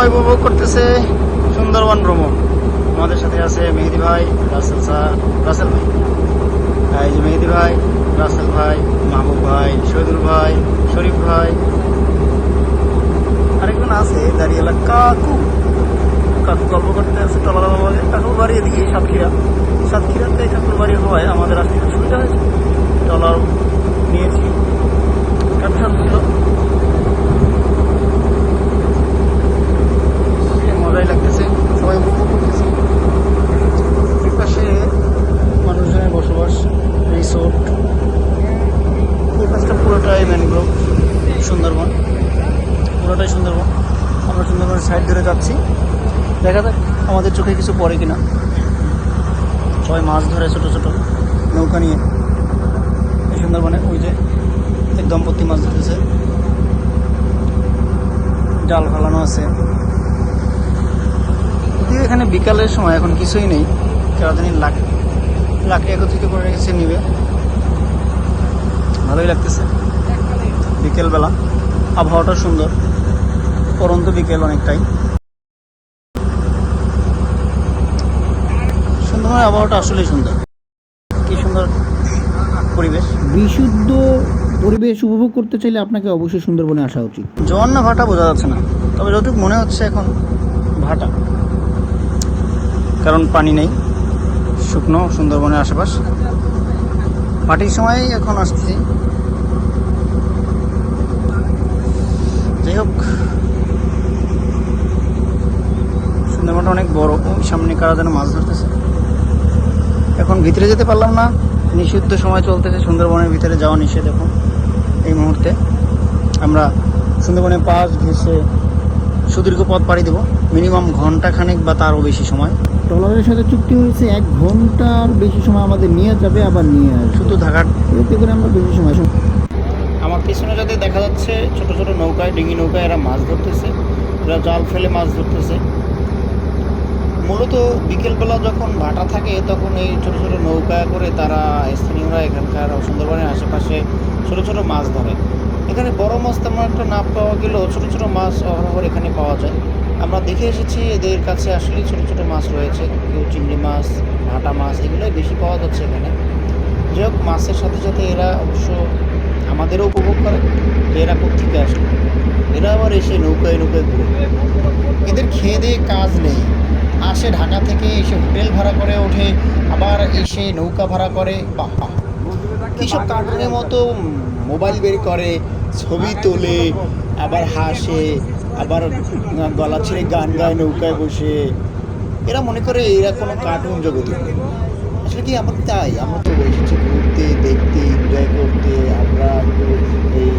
সবাই উপভোগ করতেছে সুন্দরবন ভ্রমণ। আমাদের সাথে আছে মেহেদি ভাই, রাসেল স্যার, রাসেল ভাই। এই যে মেহেদি ভাই, রাসেল ভাই মাহবুব ভাই, শহীদুল ভাই, শরীফ ভাই। আরেকজন আছে, দাঁড়িয়ে কাকু। কাকু গল্প করতে আছে টলার বাবাকে কাকুর বাড়ি এদিকে সাতক্ষীরা। সাতক্ষীরাতে কাকুর বাড়ি হওয়ায় আমাদের আসতে সুবিধা হয়েছে টলার নিয়েছি কাঠাল ছিল মজাই লাগতেছে সবাই উপভোগ করতেছে এই পাশে মানুষজনের বসবাস রিসোর্ট এই পাশটা পুরোটাই ম্যানগ্রোভ সুন্দরবন পুরোটাই সুন্দরবন আমরা সুন্দরবনের সাইড ধরে যাচ্ছি। দেখা যাক আমাদের চোখে কিছু পড়ে কিনা। সবাই মাছ ধরে ছোট ছোট নৌকা নিয়ে। সুন্দরবনে ওই যে এক দম্পতি মাছ ধরতেছে। জাল ফেলানো আছে। এখানে বিকালের সময় এখন কিছুই নেই সারাদিন লাখ লাকড়ি একত্রিত করে রেখেছে নিবে। ভালোই লাগতেছে। বিকেলবেলা আবহাওয়াটা সুন্দর। পরন্ত বিকেল অনেকটাই। সুন্দরবনের আবহাওয়াটা আসলেই সুন্দর। কি সুন্দর পরিবেশ। বিশুদ্ধ পরিবেশ উপভোগ করতে চাইলে আপনাকে অবশ্যই সুন্দরবনে আসা উচিত। জন না ভাটা বোঝা যাচ্ছে না। তবে যতটুকু মনে হচ্ছে এখন ভাটা। কারণ পানি নেই শুকনো সুন্দরবনের আশেপাশ। পাটির সময় এখন আসছি। যাই হোক সুন্দরবনটা অনেক বড় ওই সামনে কারা যেন মাছ ধরতেছে। এখন ভিতরে যেতে পারলাম না। নিষিদ্ধ সময় চলতেছে। সুন্দরবনের ভিতরে যাওয়া নিষেধ এখন এই মুহূর্তে। আমরা সুন্দরবনের পাশ ঘেসে সুদীর্ঘ পথ পাড়ি দেবো। মিনিমাম ঘণ্টা খানেক বা তারও বেশি সময়। ট্রলারের সাথে চুক্তি হয়েছে এক ঘণ্টার বেশি সময় আমাদের নিয়ে যাবে আবার নিয়ে আসবে। শুধু ঢাকার এতে করে আমরা বেশি সময় আমার পিছনে যাতে দেখা যাচ্ছে ছোট ছোট নৌকায় ডিঙি নৌকায় এরা মাছ ধরতেছে। এরা জাল ফেলে মাছ ধরতেছে। মূলত বিকেলবেলা যখন ভাটা থাকে, তখন এই ছোট ছোট নৌকা করে তারা স্থানীয়রা এখানকার সুন্দরবনের আশেপাশে ছোট ছোট মাছ ধরে। এখানে বড় মাছ তেমন একটা না পাওয়া গেলেও ছোট ছোট মাছ অহরহ এখানে পাওয়া যায়। আমরা দেখে এসেছি এদের কাছে আসলেই ছোট ছোট মাছ রয়েছে। কেউ চিংড়ি মাছ, ভাটা মাছ, এগুলোই বেশি পাওয়া যাচ্ছে এখানে। যাই হোক, মাছের সাথে সাথে এরা অবশ্য আমাদেরও উপভোগ করে যে এরা কোথেকে আসে এরা আবার এসে নৌকায় নৌকায় ঘুরে। এদের খেয়ে দিয়ে কাজ নেই। আসে ঢাকা থেকে এসে হোটেল ভাড়া করে ওঠে, আবার এসে নৌকা ভাড়া করে, বাহ এইসব কার্টুনের মতো মোবাইল বের করে, ছবি তোলে, আবার হাসে, আবার গলা ছেড়ে গান গায় নৌকায় বসে। এরা মনে করে এরা কোনো কার্টুন জগতে আসলে কি আমার তাই? আমরা তো বসেছি ঘুরতে, দেখতে এনজয় করতে, আমরা এই